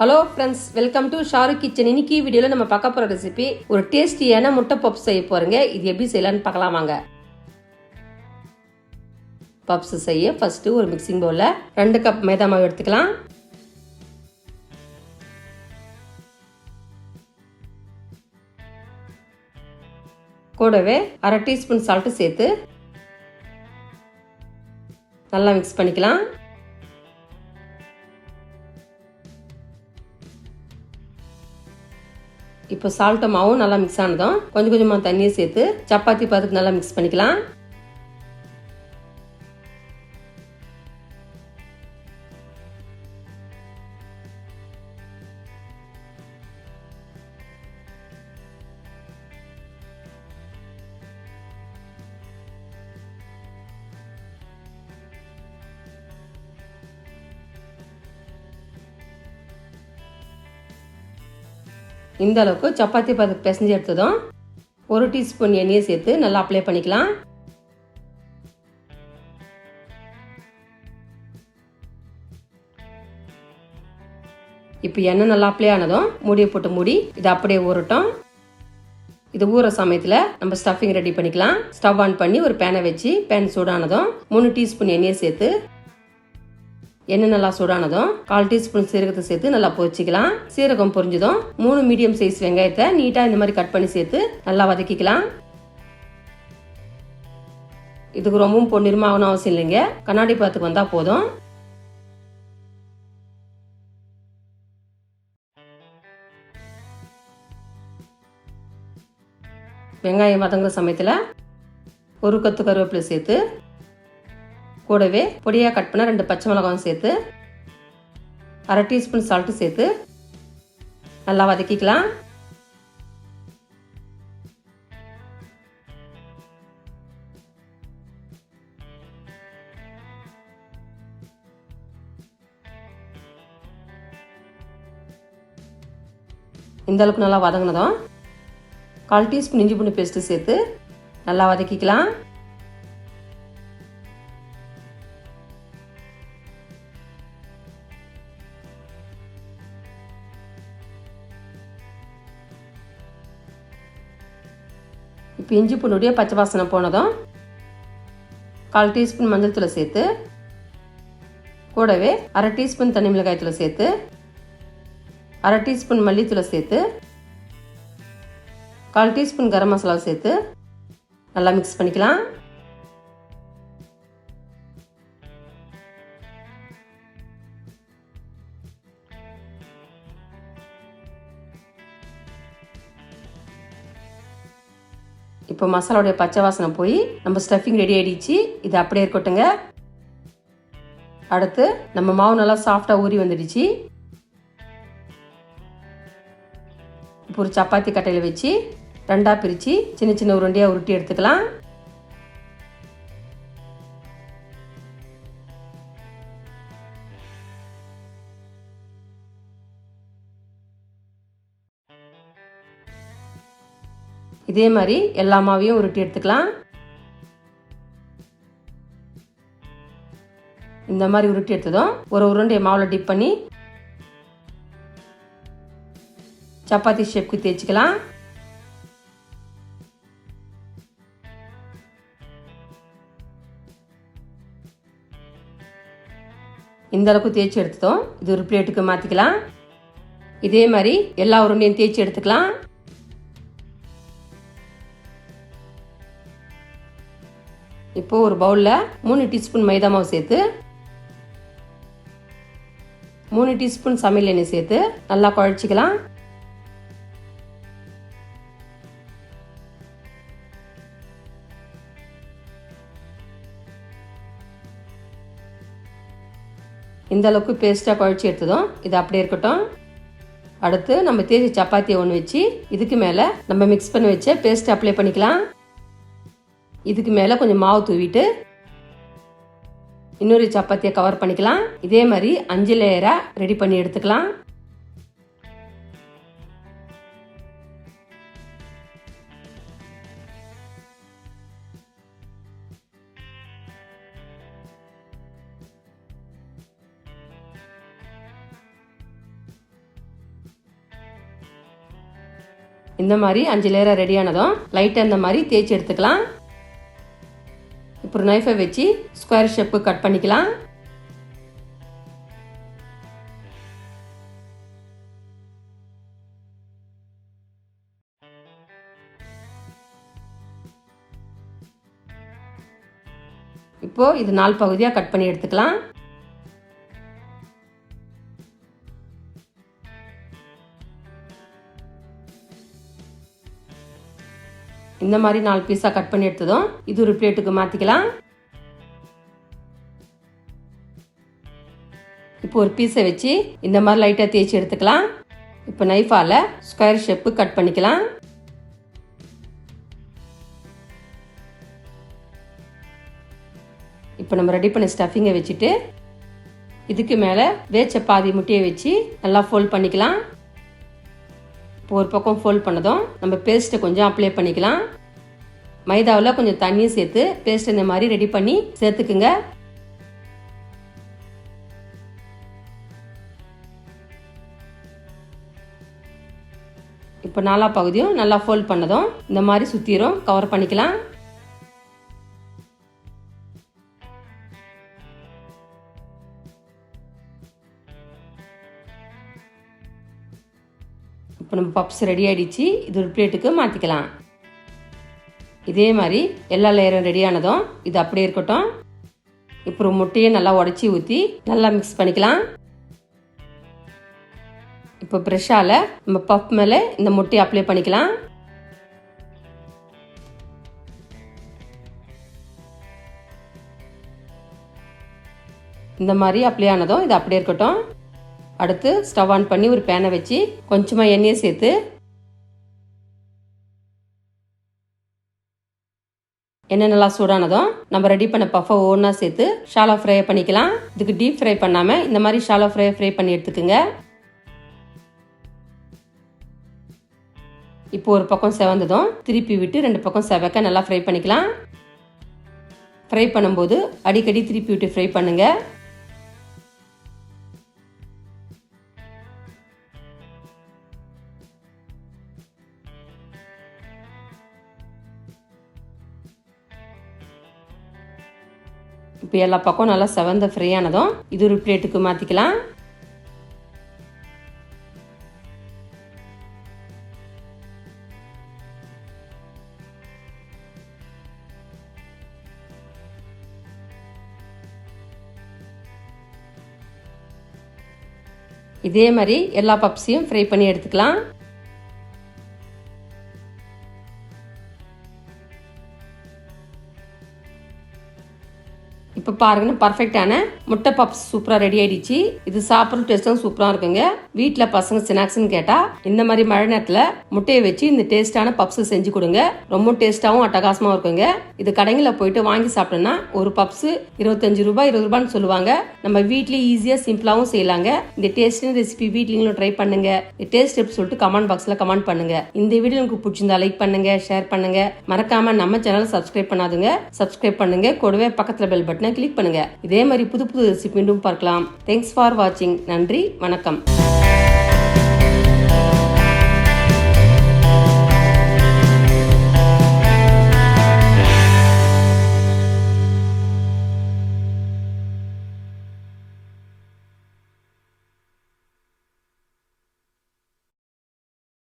Hello friends welcome to Sharuk kitchen இன்னைக்கு வீடியோவில் நம்ம பார்க்க போகிற ரெசிபி ஒரு டேஸ்டியான முட்டை பப்ஸ் செய்ய போகிறோங்க இது எப்படி செய்யலான்னு பார்க்கலாம் வாங்க. பப்ஸ் செய்ய ஃபஸ்ட்டு ஒரு மிக்சிங் பவுலில் ரெண்டு கப் மைதா மாவு எடுத்துக்கலாம். கூடவே அரை டீஸ்பூன் சால்ட்டு சேர்த்து நல்லா மிக்ஸ் பண்ணிக்கலாம். இப்போ சால்ட்டு மாவும் நல்லா மிக்ஸ் ஆனதும் கொஞ்சம் கொஞ்சமாக தண்ணியை சேர்த்து சப்பாத்தி பதத்துக்கு நல்லா மிக்ஸ் பண்ணிக்கலாம். இந்த அளவுக்கு சப்பாத்தி பதத்துக்கு பிசைஞ்சு எடுத்ததும் ஒரு டீஸ்பூன் எண்ணெயை சேர்த்து நல்லா அப்ளை பண்ணிக்கலாம். இப்போ எண்ணெய் நல்லா அப்ளை ஆனதும் மூடியை போட்டு மூடி இது அப்படியே ஊறட்டும். இது ஊற சமயத்தில் நம்ம ஸ்டஃபிங் ரெடி பண்ணிக்கலாம். ஸ்டவ் ஆன் பண்ணி ஒரு பேனை வச்சு பேன் சூடானதும் மூணு டீஸ்பூன் எண்ணெயை சேர்த்து எண்ணெய் நல்லா சூடானதும் கால் டீஸ்பூன் சீரகத்தை சேர்த்து நல்லா பொரிச்சிக்கலாம். சீரகம் பொரிஞ்சதும் மூணு மீடியம் சைஸ் வெங்காயத்தை நீட்டாக இந்த மாதிரி கட் பண்ணி சேர்த்து நல்லா வதக்கிக்கலாம். இதுக்கு ரொம்பவும் பொன்னிறமாகணும் அவசியம் இல்லைங்க. கண்ணாடி பாத்துக்கு வந்தால் போதும். வெங்காயம் வதங்குற சமயத்தில் ஒரு கத்து கருவேப்பிலை சேர்த்து கூடவே பொடியாக கட் பண்ண ரெண்டு பச்சை மிளகாவும் சேர்த்து அரை டீஸ்பூன் சால்ட்டு சேர்த்து நல்லா வதக்கிக்கலாம். இந்த அளவுக்கு நல்லா வதங்கினதும் கால் டீஸ்பூன் இஞ்சி பூண்டு பேஸ்ட்டு சேர்த்து நல்லா வதக்கிக்கலாம். இப்போ இஞ்சி பூண்டுடைய பச்சை வாசனை போனதும் கால் டீஸ்பூன் மஞ்சள் தூளை சேர்த்து கூடவே அரை டீஸ்பூன் தனி மிளகாய் தூளை சேர்த்து அரை டீஸ்பூன் மல்லித்தூளை சேர்த்து கால் டீஸ்பூன் கரம் மசாலா சேர்த்து நல்லா மிக்ஸ் பண்ணிக்கலாம். இப்போ மசாலாவுடைய பச்சை வாசனை போய் நம்ம ஸ்டஃபிங் ரெடி ஆயிடுச்சு. இது அப்படியே இருக்கட்டுங்க அடுத்து நம்ம மாவு நல்லா சாஃப்டாக ஊறி வந்துடுச்சு. இப்போ ஒரு சப்பாத்தி கட்டையில் வச்சு ரெண்டாக பிரித்து சின்ன சின்ன உருண்டையாக உருட்டி எடுத்துக்கலாம். இதே மாதிரி எல்லா மாவையும் உருட்டி எடுத்துக்கலாம். இந்த மாதிரி உருட்டி எடுத்ததும் ஒரு உருண்டையை மாவில் டிப் பண்ணி சப்பாத்தி ஷேப்க்கு தேய்ச்சிக்கலாம். இந்த அளவுக்கு தேய்ச்சி எடுத்ததும் இது ஒரு பிளேட்டுக்கு மாற்றிக்கலாம் இதே மாதிரி எல்லா உருண்டையும் தேய்ச்சி எடுத்துக்கலாம். இப்போ ஒரு பவுலில் மூணு டீஸ்பூன் மைதா மாவு சேர்த்து மூணு டீஸ்பூன் சமையல் எண்ணெய் சேர்த்து நல்லா குழச்சிக்கலாம். இந்த அளவுக்கு பேஸ்ட்டாக குழச்சி எடுத்ததும் இது அப்படியே இருக்கட்டும். அடுத்து நம்ம தேய்ச்சி சப்பாத்தியை ஒன்று வச்சு இதுக்கு மேலே நம்ம மிக்ஸ் பண்ணி வச்ச பேஸ்ட் அப்ளை பண்ணிக்கலாம். இதுக்கு மேலே கொஞ்சம் மாவு தூவிட்டு இன்னொரு சப்பாத்தியை கவர் பண்ணிக்கலாம். இதே மாதிரி அஞ்சு லேயராக ரெடி பண்ணி எடுத்துக்கலாம். இந்த மாதிரி அஞ்சு லேயராக ரெடியானதும் லைட்டாக இந்த மாதிரி தேய்ச்சி எடுத்துக்கலாம். இப்போ நைஃபை வச்சு ஸ்கொயர் ஷேப்பு கட் பண்ணிக்கலாம். இப்போ இது நாலு பகுதியாக கட் பண்ணி எடுத்துக்கலாம். இந்த மாதிரி நாலு பீஸாக கட் பண்ணி எடுத்ததும் இது ஒரு பிளேட்டுக்கு மாற்றிக்கலாம் இப்போ ஒரு பீஸை வச்சு இந்த மாதிரி லைட்டாக தேய்ச்சி எடுத்துக்கலாம். இப்போ நைஃபால் ஸ்கொயர் ஷேப்பு கட் பண்ணிக்கலாம். இப்போ நம்ம ரெடி பண்ண ஸ்டஃபிங்கை வச்சுட்டு இதுக்கு மேலே வேச்ச பாதி முட்டையை வச்சு நல்லா ஃபோல்ட் பண்ணிக்கலாம். இப்போ ஒரு பக்கம் ஃபோல்ட் பண்ணதும் நம்ம பேஸ்ட்டை கொஞ்சம் அப்ளை பண்ணிக்கலாம். மைதாவில் கொஞ்சம் தண்ணியும் சேர்த்து பேஸ்ட் இந்த மாதிரி ரெடி பண்ணி சேர்த்துக்குங்க. இப்போ நாலா பகுதியும் நல்லா ஃபோல்ட் பண்ணதும் இந்த மாதிரி சுற்றிரும் கவர் பண்ணிக்கலாம். இப்போ நம்ம பப்ஸ் ரெடி ஆகிடுச்சு இது ஒரு பிளேட்டுக்கு மாற்றிக்கலாம் இதே மாதிரி எல்லா லேயரும் ரெடி ஆனதும் இது அப்படியே இருக்கட்டும். இப்போ முட்டையை நல்லா உடச்சி ஊற்றி நல்லா மிக்ஸ் பண்ணிக்கலாம். இப்போ ப்ரெஷ்ஷால் நம்ம பப் மேலே இந்த முட்டையை அப்ளை பண்ணிக்கலாம். இந்த மாதிரி அப்ளை ஆனதும் இது அப்படியே இருக்கட்டும். அடுத்து ஸ்டவ் ஆன் பண்ணி ஒரு பேனை வச்சு கொஞ்சமாக எண்ணெயை சேர்த்து என்னென்னலாம் சூடானதும் நம்ம ரெடி பண்ண பஃபை ஒவ்வொன்றா சேர்த்து ஷாலோ ஃப்ரை பண்ணிக்கலாம். இதுக்கு டீப் ஃப்ரை பண்ணாமல் இந்த மாதிரி ஷாலோ ஃப்ரை ஃப்ரை பண்ணி எடுத்துக்கோங்க. இப்போ ஒரு பக்கம் செவந்ததும் திருப்பி விட்டு ரெண்டு பக்கம் செவக்க நல்லா ஃப்ரை பண்ணிக்கலாம். ஃப்ரை பண்ணும்போது அடிக்கடி திருப்பி விட்டு ஃப்ரை பண்ணுங்கள் இப்போ எல்லா பக்கம் நல்லா செவந்த ஃப்ரீயானதும் இது ஒரு பிளேட்டுக்கு மாற்றிக்கலாம் இதே மாதிரி எல்லா பப்ஸையும் ஃப்ரை பண்ணி எடுத்துக்கலாம். பாருங்கன்னு பர்ஃபெக்டான முட்டை பப்ஸ் சூப்பராக ரெடி ஆயிடுச்சு. இது சாப்பிட்ற டேஸ்ட்டும் சூப்பராக இருக்குங்க. வீட்டில் பசங்க ஸ்நாக்ஸ்னு கேட்டால் இந்த மாதிரி மழை நேரத்தில் முட்டையை வச்சு இந்த டேஸ்டான பப்ஸ் செஞ்சு கொடுங்க. ரொம்ப டேஸ்ட்டாகவும் அட்டகாசமாக இருக்குங்க. இது கடைங்களில் போயிட்டு வாங்கி சாப்பிட்டோம்னா ஒரு பப்ஸ் இருபத்தஞ்சு ரூபாய் இருபது ரூபான்னு சொல்லுவாங்க. நம்ம வீட்லேயே ஈஸியாக சிம்பிளாகவும் செய்யலாங்க. இந்த டேஸ்டின் ரெசிபி வீட்லையும் ட்ரை பண்ணுங்க. இந்த டேஸ்ட் எப்படி சொல்லிட்டு கமெண்ட் பாக்ஸில் கமெண்ட் பண்ணுங்க. இந்த வீடியோ உங்களுக்கு பிடிச்சிருந்தா லைக் பண்ணுங்க ஷேர் பண்ணுங்க. மறக்காம நம்ம சேனலை சப்ஸ்கிரைப் பண்ணாதுங்க. சப்ஸ்கிரைப் பண்ணுங்க. கூடவே பக்கத்தில் பெல் பட்டனை கிளிக் பண்ணுங்க. இதே மாதிரி புது புது ரெசிபி மீண்டும் பார்க்கலாம். தேங்க்ஸ் ஃபார் வாட்சிங் நன்றி வணக்கம்.